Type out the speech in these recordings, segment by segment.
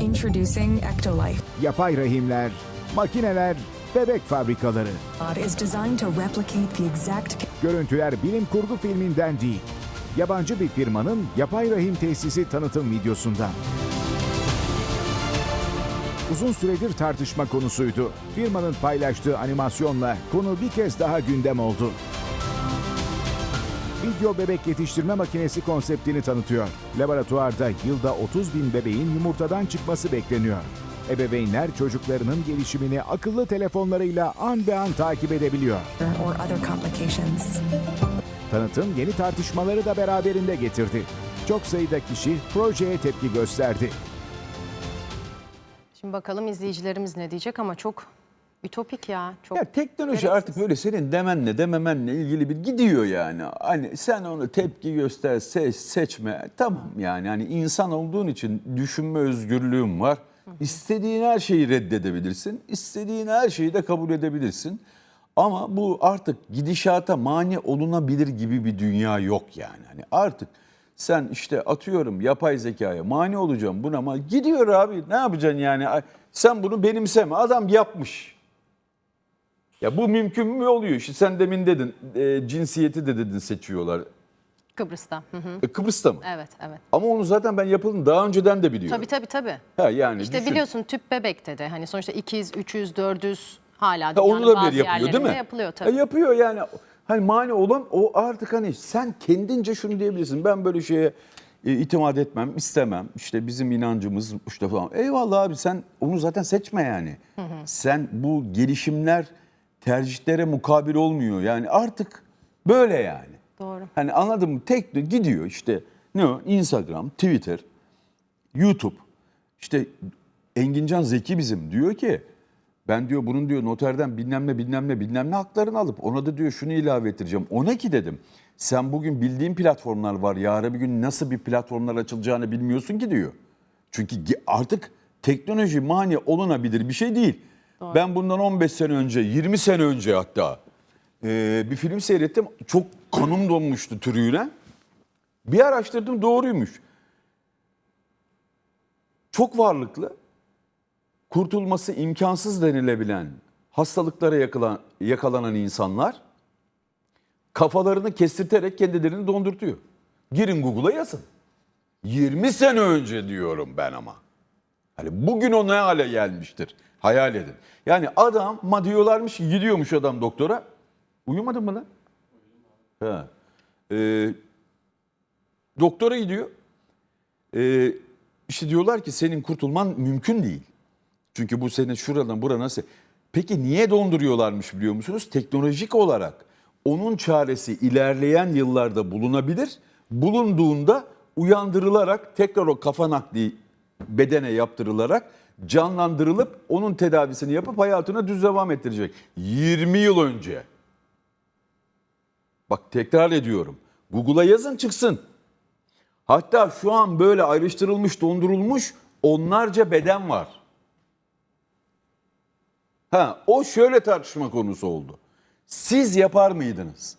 Introducing Ectolife. Yapay rahimler, makineler, bebek fabrikaları. İs designed to replicate the exact Görüntüler bilim kurgu filminden değil. Yabancı bir firmanın yapay rahim tesisi tanıtım videosundan. Uzun süredir tartışma konusuydu. Firmanın paylaştığı animasyonla konu bir kez daha gündem oldu. Video bebek yetiştirme makinesi konseptini tanıtıyor. Laboratuvarda yılda 30 bin bebeğin yumurtadan çıkması bekleniyor. Ebeveynler çocuklarının gelişimini akıllı telefonlarıyla an be an takip edebiliyor. Tanıtım yeni tartışmaları da beraberinde getirdi. Çok sayıda kişi projeye tepki gösterdi. Şimdi bakalım izleyicilerimiz ne diyecek ama çok ütopik ya. Çok Ya teknoloji gereksiz. artık böyle senin demenle dememenle ilgili bir gidiyor yani. Hani sen onu tepki göster, seç, seçme. Tamam yani hani insan olduğun için düşünme özgürlüğün var. İstediğin her şeyi reddedebilirsin. İstediğin her şeyi de kabul edebilirsin. Ama bu artık gidişata mani olunabilir gibi bir dünya yok yani. Hani artık sen işte atıyorum yapay zekaya mani olacağım buna ama gidiyor abi ne yapacaksın yani? Sen bunu benimseme adam yapmış. Ya bu mümkün mü oluyor? İşte sen demin dedin e, cinsiyeti de dedin seçiyorlar. Kıbrıs'ta. Hı hı. E, Kıbrıs'ta mı? Evet evet. Ama onu zaten ben yapıldığını daha önceden de biliyorum. Tabii tabii tabii. Ha, yani İşte düşün. biliyorsun tüp bebekte de hani sonuçta ikiz, üçüz, dördüz hala Ha, dünyanın onu da bazı bir yapılıyor değil mi? yapılıyor Ha, tabii. yapıyor yani. Hani mani olan o artık hani sen kendince şunu diyebilirsin. Ben böyle şeye e, itimat etmem, istemem. İşte bizim inancımız işte falan. Eyvallah abi sen onu zaten seçme yani. Sen bu gelişimler tercihlere mukabil olmuyor. Yani artık böyle yani. Doğru. Hani anladın mı? Tek gidiyor işte ne o? Instagram, Twitter, YouTube. İşte Engincan Zeki bizim diyor ki ben diyor bunun diyor noterden bilmem ne bilmem ne bilmem ne haklarını alıp ona da diyor şunu ilave ettireceğim. Ona ki dedim sen bugün bildiğin platformlar var yarın bir gün nasıl bir platformlar açılacağını bilmiyorsun ki diyor. Çünkü artık teknoloji mani olunabilir bir şey değil. Ben bundan 15 sene önce 20 sene önce hatta e, bir film seyrettim. Çok kanım donmuştu türüyle. Bir araştırdım doğruymuş. Çok varlıklı, kurtulması imkansız denilebilen hastalıklara yakılan, yakalanan insanlar kafalarını kestirterek kendilerini dondurtuyor. Girin Google'a yazın. 20 sene önce diyorum ben ama. Hani bugün o ne hale gelmiştir? Hayal edin. Yani adam ma diyorlarmış gidiyormuş adam doktora. Uyumadın mı lan? Ha. Ee, doktora gidiyor. Ee, işte diyorlar ki senin kurtulman mümkün değil. Çünkü bu sene şuradan buraya nasıl? Peki niye donduruyorlarmış biliyor musunuz? Teknolojik olarak onun çaresi ilerleyen yıllarda bulunabilir. Bulunduğunda uyandırılarak tekrar o kafa nakli bedene yaptırılarak canlandırılıp onun tedavisini yapıp hayatına düz devam ettirecek. 20 yıl önce. Bak tekrar ediyorum. Google'a yazın çıksın. Hatta şu an böyle ayrıştırılmış, dondurulmuş onlarca beden var. Ha, o şöyle tartışma konusu oldu. Siz yapar mıydınız?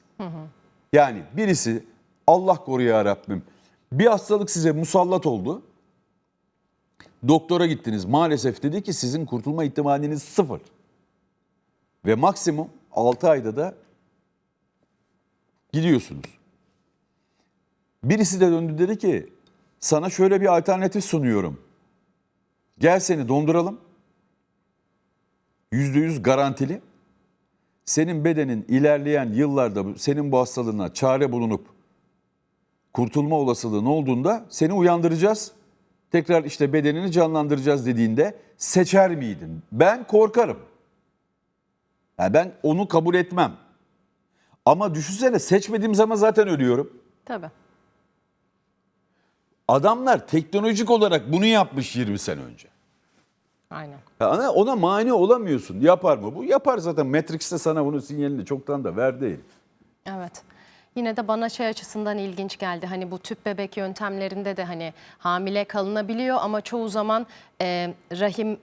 Yani birisi Allah koru ya Rabbim bir hastalık size musallat oldu. Doktora gittiniz maalesef dedi ki sizin kurtulma ihtimaliniz sıfır. Ve maksimum 6 ayda da gidiyorsunuz. Birisi de döndü dedi ki sana şöyle bir alternatif sunuyorum. Gel seni donduralım. Yüzde yüz garantili. Senin bedenin ilerleyen yıllarda senin bu hastalığına çare bulunup kurtulma olasılığın olduğunda seni uyandıracağız. Tekrar işte bedenini canlandıracağız dediğinde seçer miydin? Ben korkarım. Yani ben onu kabul etmem. Ama düşünsene seçmediğim zaman zaten ölüyorum. Tabii. Adamlar teknolojik olarak bunu yapmış 20 sene önce. Aynen. Ya Ona, ona mani olamıyorsun. Yapar mı bu? Yapar zaten. Matrix'te sana bunun sinyalini çoktan da verdi herif. Evet. Yine de bana şey açısından ilginç geldi. Hani bu tüp bebek yöntemlerinde de hani hamile kalınabiliyor ama çoğu zaman e, rahim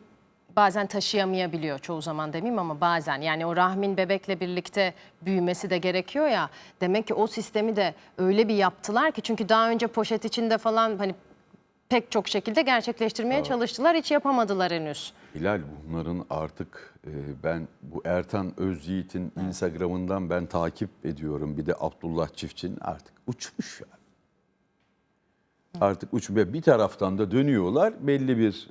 bazen taşıyamayabiliyor çoğu zaman demeyeyim ama bazen yani o rahmin bebekle birlikte büyümesi de gerekiyor ya demek ki o sistemi de öyle bir yaptılar ki çünkü daha önce poşet içinde falan hani pek çok şekilde gerçekleştirmeye çalıştılar hiç yapamadılar henüz. Hilal bunların artık e, ben bu Ertan Özyiğit'in Instagram'ından ben takip ediyorum. Bir de Abdullah Çiftçi'nin artık uçmuş ya. Artık uç ve bir taraftan da dönüyorlar belli bir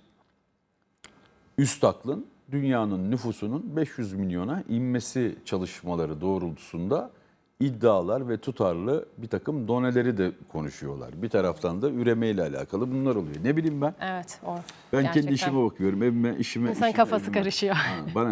üst aklın dünyanın nüfusunun 500 milyona inmesi çalışmaları doğrultusunda iddialar ve tutarlı bir takım doneleri de konuşuyorlar. Bir taraftan da üremeyle alakalı bunlar oluyor. Ne bileyim ben. Evet o Ben gerçekten kendi işime bakıyorum. Evime, işime. İnsanın işime, kafası evime. karışıyor. Ha, bana